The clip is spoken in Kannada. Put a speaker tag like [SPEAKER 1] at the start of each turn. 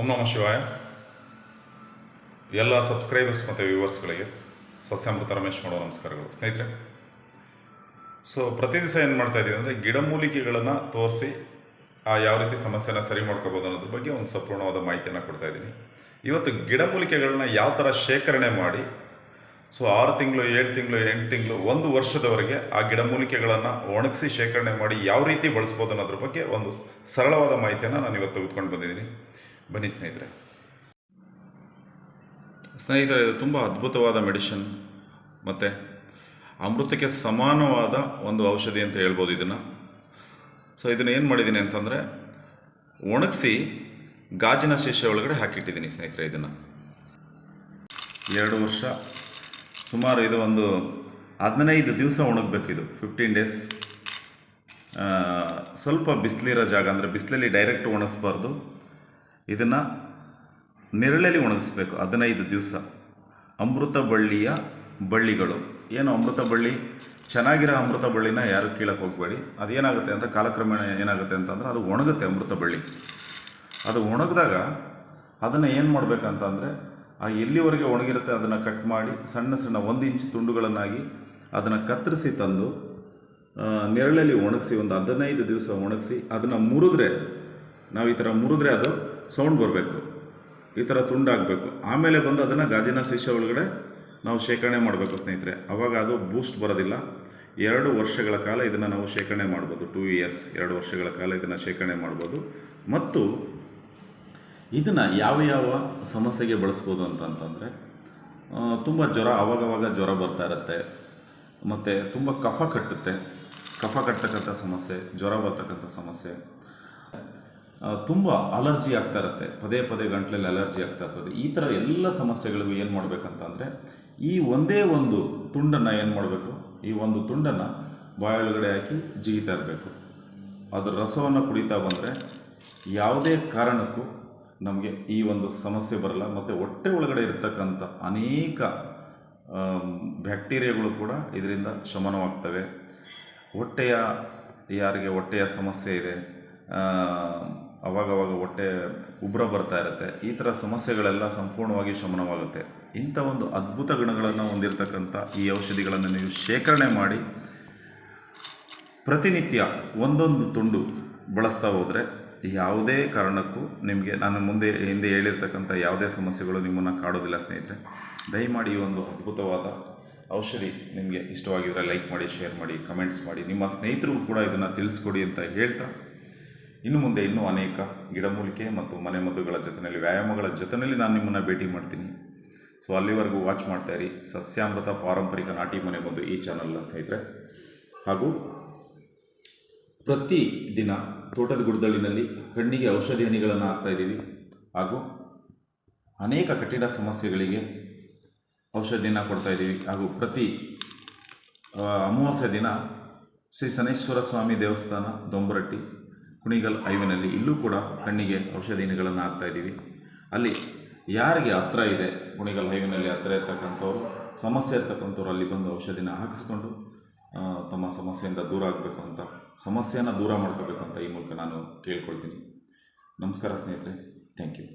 [SPEAKER 1] ಓಂ ನಮಃ ಶಿವಾಯ. ಎಲ್ಲ ಸಬ್ಸ್ಕ್ರೈಬರ್ಸ್ ಮತ್ತು ವ್ಯೂವರ್ಸ್ಗಳಿಗೆ ಸಸ್ಯಾಮೃತ ರಮೇಶ್ ಮಾಡೋ ನಮಸ್ಕಾರಗಳು. ಸ್ನೇಹಿತರೆ ಸೊ ಪ್ರತಿ ದಿವಸ ಏನು ಮಾಡ್ತಾ ಇದ್ದೀವಿ ಅಂದರೆ ಗಿಡಮೂಲಿಕೆಗಳನ್ನು ತೋರಿಸಿ ಆ ಯಾವ ರೀತಿ ಸಮಸ್ಯೆನ ಸರಿ ಮಾಡ್ಕೋಬೋದು ಅನ್ನೋದ್ರ ಬಗ್ಗೆ ಒಂದು ಸಂಪೂರ್ಣವಾದ ಮಾಹಿತಿಯನ್ನು ಕೊಡ್ತಾ ಇದ್ದೀನಿ ಇವತ್ತು ಗಿಡಮೂಲಿಕೆಗಳನ್ನ ಯಾವ ಥರ ಶೇಖರಣೆ ಮಾಡಿ ಸೊ ಆರು ತಿಂಗಳು, ಏಳು ತಿಂಗಳು, ಎಂಟು ತಿಂಗಳು, ಒಂದು ವರ್ಷದವರೆಗೆ ಆ ಗಿಡಮೂಲಿಕೆಗಳನ್ನು ಒಣಗಿಸಿ ಶೇಖರಣೆ ಮಾಡಿ ಯಾವ ರೀತಿ ಬಳಸ್ಬೋದು ಅನ್ನೋದ್ರ ಬಗ್ಗೆ ಒಂದು ಸರಳವಾದ ಮಾಹಿತಿಯನ್ನು ನಾನು ಇವತ್ತು ತೆಗೆದುಕೊಂಡು ಬಂದಿದ್ದೀನಿ. ಬನ್ನಿ ಸ್ನೇಹಿತರೆ. ಸ್ನೇಹಿತರೆ, ಇದು ತುಂಬ ಅದ್ಭುತವಾದ ಮೆಡಿಷನ್ ಮತ್ತು ಅಮೃತಕ್ಕೆ ಸಮಾನವಾದ ಒಂದು ಔಷಧಿ ಅಂತ ಹೇಳ್ಬೋದು ಇದನ್ನು. ಸೊ ಇದನ್ನು ಏನು ಮಾಡಿದ್ದೀನಿ ಅಂತಂದರೆ ಒಣಗಿಸಿ ಗಾಜಿನ ಶೀಶೆ ಒಳಗಡೆ ಹಾಕಿಟ್ಟಿದ್ದೀನಿ ಸ್ನೇಹಿತರೆ ಇದನ್ನು. ಎರಡು ವರ್ಷ, ಸುಮಾರು ಇದು ಒಂದು ಹದಿನೈದು ದಿವಸ ಒಣಗಬೇಕು ಇದು ಫಿಫ್ಟೀನ್ ಡೇಸ್ ಸ್ವಲ್ಪ ಬಿಸಿಲಿರೋ ಜಾಗ, ಅಂದರೆ ಬಿಸಿಲಲ್ಲಿ ಡೈರೆಕ್ಟ್ ಒಣಗಿಸ್ಬಾರ್ದು. ಇದನ್ನು ನೆರಳಲ್ಲಿ ಒಣಗಿಸ್ಬೇಕು ಹದಿನೈದು ದಿವಸ. ಅಮೃತ ಬಳ್ಳಿಯ ಬಳ್ಳಿಗಳು. ಏನು ಅಮೃತ ಬಳ್ಳಿ? ಚೆನ್ನಾಗಿರೋ ಅಮೃತ ಬಳ್ಳಿನ ಯಾರು ಕೀಳಕ್ಕೆ ಹೋಗಬೇಡಿ. ಅದೇನಾಗುತ್ತೆ ಅಂದರೆ ಕಾಲಕ್ರಮೇಣ ಏನಾಗುತ್ತೆ ಅಂತಂದರೆ ಅದು ಒಣಗುತ್ತೆ ಅಮೃತ ಬಳ್ಳಿ. ಅದು ಒಣಗಿದಾಗ ಅದನ್ನು ಏನು ಮಾಡಬೇಕಂತಂದರೆ ಆ ಎಲ್ಲಿವರೆಗೆ ಒಣಗಿರುತ್ತೆ ಅದನ್ನು ಕಟ್ ಮಾಡಿ ಸಣ್ಣ ಸಣ್ಣ ಒಂದು ಇಂಚು ತುಂಡುಗಳನ್ನಾಗಿ ಅದನ್ನು ಕತ್ತರಿಸಿ ತಂದು ನೆರಳಲ್ಲಿ ಒಣಗಿಸಿ ಒಂದು ಹದಿನೈದು ದಿವಸ ಒಣಗಿಸಿ ಅದನ್ನು ಮುರಿದ್ರೆ, ನಾವು ಈ ಥರ ಮುರಿದ್ರೆ ಅದು ಸೌಂಡ್ ಬರಬೇಕು. ಈ ಥರ ತುಂಡಾಗಬೇಕು ಆಮೇಲೆ ಬಂದು ಅದನ್ನು ಗಾಜಿನ ಸೀಸೆ ಒಳಗಡೆ ನಾವು ಶೇಖರಣೆ ಮಾಡಬೇಕು ಸ್ನೇಹಿತರೆ. ಅವಾಗ ಅದು ಬೂಸ್ಟ್ ಬರೋದಿಲ್ಲ. ಎರಡು ವರ್ಷಗಳ ಕಾಲ ಇದನ್ನು ನಾವು ಶೇಖರಣೆ ಮಾಡ್ಬೋದು. ಟೂ ಇಯರ್ಸ್ ಎರಡು ವರ್ಷಗಳ ಕಾಲ ಇದನ್ನು ಶೇಖರಣೆ ಮಾಡ್ಬೋದು. ಮತ್ತು ಇದನ್ನು ಯಾವ ಯಾವ ಸಮಸ್ಯೆಗೆ ಬಳಸ್ಬೋದು ಅಂತಂತಂದರೆ ತುಂಬ ಜ್ವರ ಆವಾಗವಾಗ ಜ್ವರ ಬರ್ತಾ ಇರುತ್ತೆ. ಮತ್ತು ತುಂಬ ಕಫ ಕಟ್ಟುತ್ತೆ. ಕಫ ಕಟ್ಟತಕ್ಕಂಥ ಸಮಸ್ಯೆ, ಜ್ವರ ಬರ್ತಕ್ಕಂಥ ಸಮಸ್ಯೆ. ತುಂಬ ಅಲರ್ಜಿ ಆಗ್ತಾ ಇರುತ್ತೆ. ಪದೇ ಪದೇ ಗಂಟ್ಲಲ್ಲಿ ಅಲರ್ಜಿ ಆಗ್ತಾ ಇರ್ತದೆ. ಈ ಥರ ಎಲ್ಲ ಸಮಸ್ಯೆಗಳಿಗೂ ಏನು ಮಾಡಬೇಕಂತಂದರೆ, ಈ ಒಂದೇ ಒಂದು ತುಂಡನ್ನು ಏನು ಮಾಡಬೇಕು? ಈ ಒಂದು ತುಂಡನ್ನು ಬಾಯೊಳಗಡೆ ಹಾಕಿ ಜಿಗಿತಾ ಇರಬೇಕು. ಅದರ ರಸವನ್ನು ಕುಡಿತಾ ಬಂದರೆ ಯಾವುದೇ ಕಾರಣಕ್ಕೂ ನಮಗೆ ಈ ಒಂದು ಸಮಸ್ಯೆ ಬರಲ್ಲ. ಮತ್ತು ಹೊಟ್ಟೆ ಒಳಗಡೆ ಇರತಕ್ಕಂಥ ಅನೇಕ ಬ್ಯಾಕ್ಟೀರಿಯಾಗಳು ಕೂಡ ಇದರಿಂದ ಶಮನವಾಗ್ತವೆ. ಹೊಟ್ಟೆಯ, ಯಾರಿಗೆ ಹೊಟ್ಟೆಯ ಸಮಸ್ಯೆ ಇದೆ ಅವಾಗವಾಗ ಹೊಟ್ಟೆ ಉಬ್ರ ಬರ್ತಾ ಇರುತ್ತೆ. ಈ ಥರ ಸಮಸ್ಯೆಗಳೆಲ್ಲ ಸಂಪೂರ್ಣವಾಗಿ ಶಮನವಾಗುತ್ತೆ. ಇಂಥ ಒಂದು ಅದ್ಭುತ ಗುಣಗಳನ್ನು ಹೊಂದಿರತಕ್ಕಂಥ ಈ ಔಷಧಿಗಳನ್ನು ನೀವು ಶೇಖರಣೆ ಮಾಡಿ ಪ್ರತಿನಿತ್ಯ ಒಂದೊಂದು ತುಂಡು ಬಳಸ್ತಾ ಹೋದರೆ ಯಾವುದೇ ಕಾರಣಕ್ಕೂ ನಿಮಗೆ ನಾನು ಮುಂದೆ ಹಿಂದೆ ಹೇಳಿರ್ತಕ್ಕಂಥ ಯಾವುದೇ ಸಮಸ್ಯೆಗಳು ನಿಮ್ಮನ್ನು ಕಾಡೋದಿಲ್ಲ ಸ್ನೇಹಿತರೆ. ದಯಮಾಡಿ ಈ ಒಂದು ಅದ್ಭುತವಾದ ಔಷಧಿ ನಿಮಗೆ ಇಷ್ಟವಾಗಿದ್ದರೆ ಲೈಕ್ ಮಾಡಿ, ಶೇರ್ ಮಾಡಿ, ಕಮೆಂಟ್ಸ್ ಮಾಡಿ. ನಿಮ್ಮ ಸ್ನೇಹಿತರಿಗೂ ಕೂಡ ಇದನ್ನು ತಿಳಿಸ್ಕೊಡಿ ಅಂತ ಹೇಳ್ತಾ ಇನ್ನು ಮುಂದೆ ಇನ್ನೂ ಅನೇಕ ಗಿಡಮೂಲಿಕೆ ಮತ್ತು ಮನೆಮದ್ದುಗಳ ಜೊತೆಯಲ್ಲಿ ವ್ಯಾಯಾಮಗಳ ಜೊತೆಯಲ್ಲಿ ನಾನು ನಿಮ್ಮನ್ನು ಭೇಟಿ ಮಾಡ್ತೀನಿ. ಸೊ ಅಲ್ಲಿವರೆಗೂ ವಾಚ್ ಮಾಡ್ತಾ ಇರಿ. ಸಸ್ಯಾಮೃತ ಪಾರಂಪರಿಕ ನಾಟಿ ಮನೆಮದ್ದು ಈ ಚಾನಲ್ನ ಸ್ನೇಹಿತರೆ. ಹಾಗೂ ಪ್ರತಿ ದಿನ ತೋಟದ ಗುಡ್ದಳಿನಲ್ಲಿ ಕಣ್ಣಿಗೆ ಔಷಧಿ ಹನಿಗಳನ್ನು ಹಾಕ್ತಾ ಇದ್ದೀವಿ. ಹಾಗೂ ಅನೇಕ ಕಠಿಣ ಸಮಸ್ಯೆಗಳಿಗೆ ಔಷಧಿಯನ್ನು ಕೊಡ್ತಾ ಇದ್ದೀವಿ. ಹಾಗೂ ಪ್ರತಿ ಅಮಾವಾಸ್ಯೆ ದಿನ ಶ್ರೀ ಶನೇಶ್ವರ ಸ್ವಾಮಿ ದೇವಸ್ಥಾನ ದೊಂಬರಟ್ಟಿ ಕುಣಿಗಲ್ ಐವಿನಲ್ಲಿ ಇಲ್ಲೂ ಕೂಡ ಕಣ್ಣಿಗೆ ಔಷಧಿಗಳನ್ನು ಹಾಕ್ತಾ ಇದ್ದೀವಿ. ಅಲ್ಲಿ ಯಾರಿಗೆ ಹತ್ರ ಇದೆ ಕುಣಿಗಲ್ ಹೈವಿನಲ್ಲಿ ಹತ್ರ ಇರ್ತಕ್ಕಂಥವ್ರು? ಸಮಸ್ಯೆ ಇರ್ತಕ್ಕಂಥವ್ರು ಅಲ್ಲಿ ಬಂದು ಔಷಧಿನ ಹಾಕಿಸ್ಕೊಂಡು ತಮ್ಮ ಸಮಸ್ಯೆಯಿಂದ ದೂರ ಆಗಬೇಕು ಅಂತ, ಸಮಸ್ಯೆಯನ್ನು ದೂರ ಮಾಡ್ಕೋಬೇಕು ಅಂತ ಈ ಮೂಲಕ ನಾನು ಕೇಳ್ಕೊಳ್ತೀನಿ. ನಮಸ್ಕಾರ ಸ್ನೇಹಿತರೆ. Thank you